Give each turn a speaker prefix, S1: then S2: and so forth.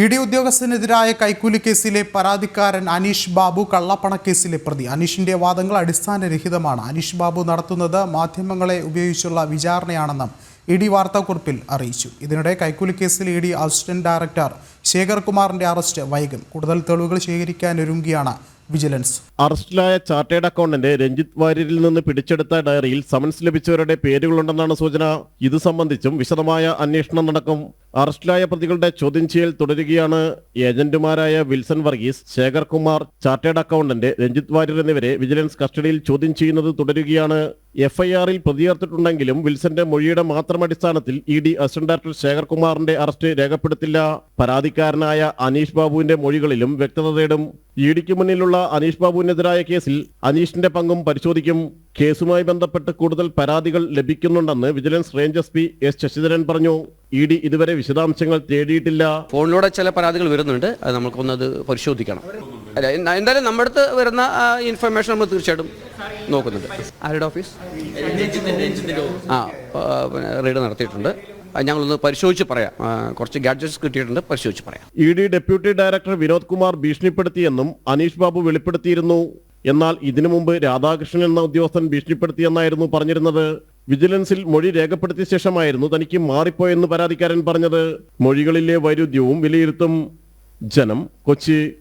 S1: E D ഉദ്യോഗസ്ഥനെതിരായ കൈക്കൂലി കേസിലെ പരാതിക്കാരൻ അനീഷ് ബാബു കള്ളപ്പണക്കേസിലെ പ്രതി. അനീഷിന്റെ വാദങ്ങൾ അടിസ്ഥാനരഹിതമാണ്. അനീഷ് ബാബു നടത്തുന്നത് മാധ്യമങ്ങളെ ഉപയോഗിച്ചുള്ള വിചാരണയാണെന്നും ഇ ഡി വാർത്താക്കുറിപ്പിൽ അറിയിച്ചു. ഇതിനിടെ കൈക്കൂലി കേസിൽ ഇ ഡി അസിസ്റ്റന്റ് ഡയറക്ടർ ശേഖർകുമാറിന്റെ അറസ്റ്റ് വൈകും. കൂടുതൽ തെളിവുകൾ ശേഖരിക്കാനൊരുങ്ങിയാണ് വിജിലൻസ്.
S2: അറസ്റ്റിലായ ചാർട്ടേഡ് അക്കൗണ്ടന്റ് രഞ്ജിത്ത് വാര്യരിൽ നിന്ന് പിടിച്ചെടുത്ത ഡയറിയിൽ സമൻസ് ലഭിച്ചവരുടെ പേരുകളുണ്ടെന്നാണ് സൂചന. ഇത് സംബന്ധിച്ചും വിശദമായ അന്വേഷണം നടക്കും. അറസ്റ്റിലായ പ്രതികളുടെ ചോദ്യം ചെയ്യൽ തുടരുകയാണ് ഏജന്റുമാരായ Wilson Varghese Shekharkumar chartered accountant Ranjith Warrier എന്നിവരെ വിജിലൻസ് കസ്റ്റഡിയിൽ ചോദ്യം ചെയ്യുന്നത് തുടരുകയാണ്. എഫ്ഐആറിൽ പ്രതിയേർത്തിട്ടുണ്ടെങ്കിലും വിൽസന്റെ മൊഴിയുടെ മാത്രം അടിസ്ഥാനത്തിൽ ഇ ഡി അസിസ്റ്റന്റ് ഡയറക്ടർ ശേഖർകുമാറിന്റെ അറസ്റ്റ് രേഖപ്പെടുത്തില്ല. പരാതിക്കാരനായ അനീഷ് ബാബുവിന്റെ മൊഴികളിലും വ്യക്തത തേടും. ഇ ഡിക്ക് മുന്നിലുള്ള അനീഷ് ബാബുവിനെതിരായ കേസിൽ അനീഷിന്റെ പങ്കും പരിശോധിക്കും. കേസുമായി ബന്ധപ്പെട്ട് കൂടുതൽ പരാതികൾ ലഭിക്കുന്നുണ്ടെന്ന് vigilance range S P S Sasidharan പറഞ്ഞു. ഇ ഡി ഇതുവരെ വിശദാംശങ്ങൾ തേടിയിട്ടില്ല.
S3: ഫോണിലൂടെ ചില പരാതികൾ വരുന്നുണ്ട്. അത് നമുക്കൊന്നത് പരിശോധിക്കണം. അല്ല എന്തായാലും നമ്മുടെ അടുത്ത് വരുന്ന ഇൻഫർമേഷൻ നമ്മൾ തീർച്ചയായിട്ടും നോക്കുന്നുണ്ട്. ആരുടെ ഓഫീസ് ആ റെയ്ഡ് നടത്തിയിട്ടുണ്ട്. ഞങ്ങളൊന്ന് പരിശോധിച്ച് പറയാം. കുറച്ച് ഗാഡ്ജറ്റ്സ് കിട്ടിയിട്ടുണ്ട്. പരിശോധിച്ച് പറയാം.
S2: E D deputy director Vinod Kumar ഭീഷണിപ്പെടുത്തിയെന്നും Aneesh Babu വെളിപ്പെടുത്തിയിരുന്നു. എന്നാൽ ഇതിനു മുമ്പ് രാധാകൃഷ്ണൻ എന്ന ഉദ്യോഗസ്ഥൻ ഭീഷണിപ്പെടുത്തിയെന്നായിരുന്നു പറഞ്ഞിരുന്നത്. വിജിലൻസിൽ മൊഴി രേഖപ്പെടുത്തിയ ശേഷമായിരുന്നു തനിക്ക് മാറിപ്പോയെന്ന് പരാതിക്കാരൻ പറഞ്ഞത്. മൊഴികളിലെ വൈരുദ്ധ്യവും വിലയിരുത്തും ജനം കൊച്ചി